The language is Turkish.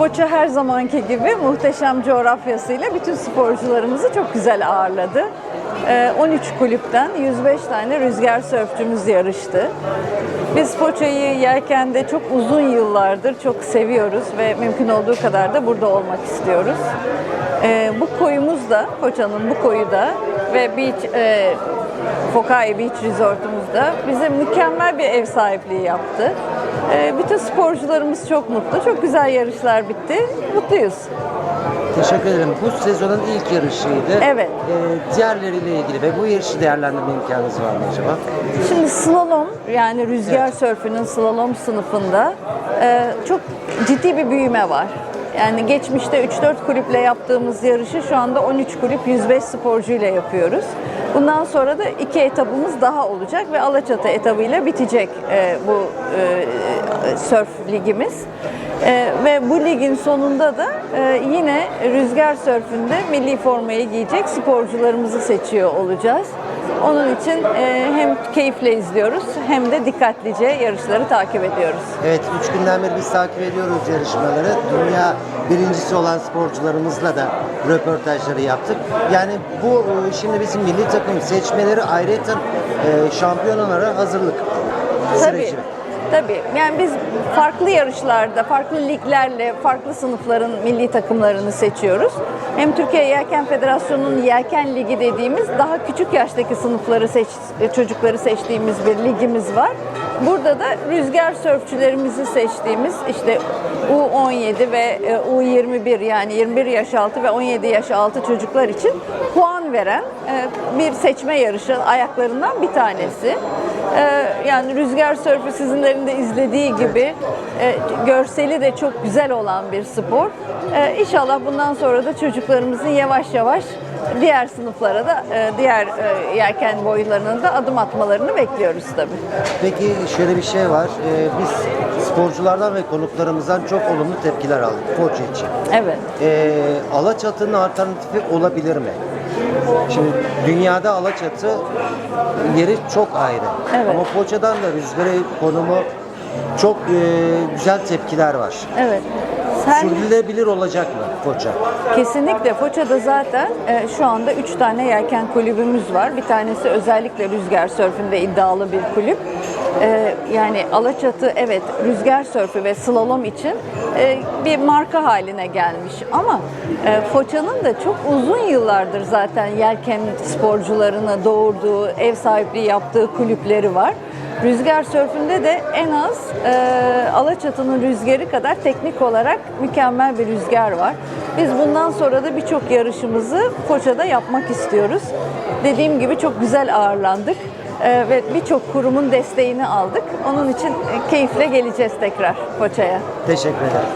Foça her zamanki gibi muhteşem coğrafyasıyla bütün sporcularımızı çok güzel ağırladı. Ee, 13 kulüpten 105 tane rüzgar sörfçümüz yarıştı. Biz Foça'yı yelkende çok uzun yıllardır çok seviyoruz ve mümkün olduğu kadar da burada olmak istiyoruz. Ee, bu koyumuz da, Foça'nın bu koyu da ve beach, Fokai Beach Resort'umuzda bize mükemmel bir ev sahipliği yaptı. Ee, bütün sporcularımız çok mutlu. Çok güzel yarışlar bitti. Mutluyuz. Teşekkür ederim. Bu sezonun ilk yarışıydı. Evet. Ee, diğerleriyle ilgili ve bu yarışı değerlendirme imkanınız var mı acaba? Şimdi slalom yani rüzgar Evet. sörfünün slalom sınıfında e, çok ciddi bir büyüme var. Yani geçmişte 3-4 kulüple yaptığımız yarışı şu anda 13 kulüp 105 sporcuyla yapıyoruz. Bundan sonra da iki etabımız daha olacak ve Alaçatı etabıyla bitecek e, bu e, sörf ligimiz. E, ve bu ligin sonunda da e, yine rüzgar sörfünde milli formayı giyecek sporcularımızı seçiyor olacağız. Onun için e, hem keyifle izliyoruz hem de dikkatlice yarışları takip ediyoruz. Evet, üç günden beri biz takip ediyoruz yarışmaları. Dünya birincisi olan sporcularımızla da röportajları yaptık. Yani bu e, şimdi bizim milli takım seçmeleri ayrıca e, şampiyonalara hazırlık süreci. Tabii. Tabii. Yani biz farklı yarışlarda, farklı liglerle, farklı sınıfların milli takımlarını seçiyoruz. Hem Türkiye Yelken Federasyonu'nun Yelken Ligi dediğimiz daha küçük yaştaki sınıfları seç, çocukları seçtiğimiz bir ligimiz var. Burada da rüzgar sörfçülerimizi seçtiğimiz işte U17 ve e, U21 yani 21 yaş altı ve 17 yaş altı çocuklar için puan veren e, bir seçme yarışı ayaklarından bir tanesi. Ee, yani rüzgar sörfü sizinlerin de izlediği gibi e, görseli de çok güzel olan bir spor. Ee, İnşallah bundan sonra da çocuklarımızın yavaş yavaş diğer sınıflara da e, diğer e, yelken boylarına da adım atmalarını bekliyoruz tabii. Peki şöyle bir şey var. E, biz sporculardan ve konuklarımızdan çok olumlu tepkiler aldık Foça için. Evet. E, Alaçatı'nın alternatifi olabilir mi? Şimdi dünyada Alaçatı yeri çok ayrı. Evet. Ama Foça'dan da rüzgarı konumu çok e, güzel tepkiler var. Evet. Sen Sürdürülebilir olacak mı Foça? Kesinlikle Foça'da zaten e, şu anda 3 tane yelken kulübümüz var. Bir tanesi özellikle rüzgar sörfünde iddialı bir kulüp. E, yani Alaçatı evet rüzgar sörfü ve slalom için e, bir marka haline gelmiş. Ama e, Foça'nın da çok uzun yıllardır zaten yelken sporcularını doğurduğu, ev sahipliği yaptığı kulüpleri var. Rüzgar sörfünde de en az e, Alaçatı'nın rüzgarı kadar teknik olarak mükemmel bir rüzgar var. Biz bundan sonra da birçok yarışımızı Foça'da yapmak istiyoruz. Dediğim gibi çok güzel ağırlandık e, ve birçok kurumun desteğini aldık. Onun için e, keyifle geleceğiz tekrar Foça'ya. Teşekkür ederim.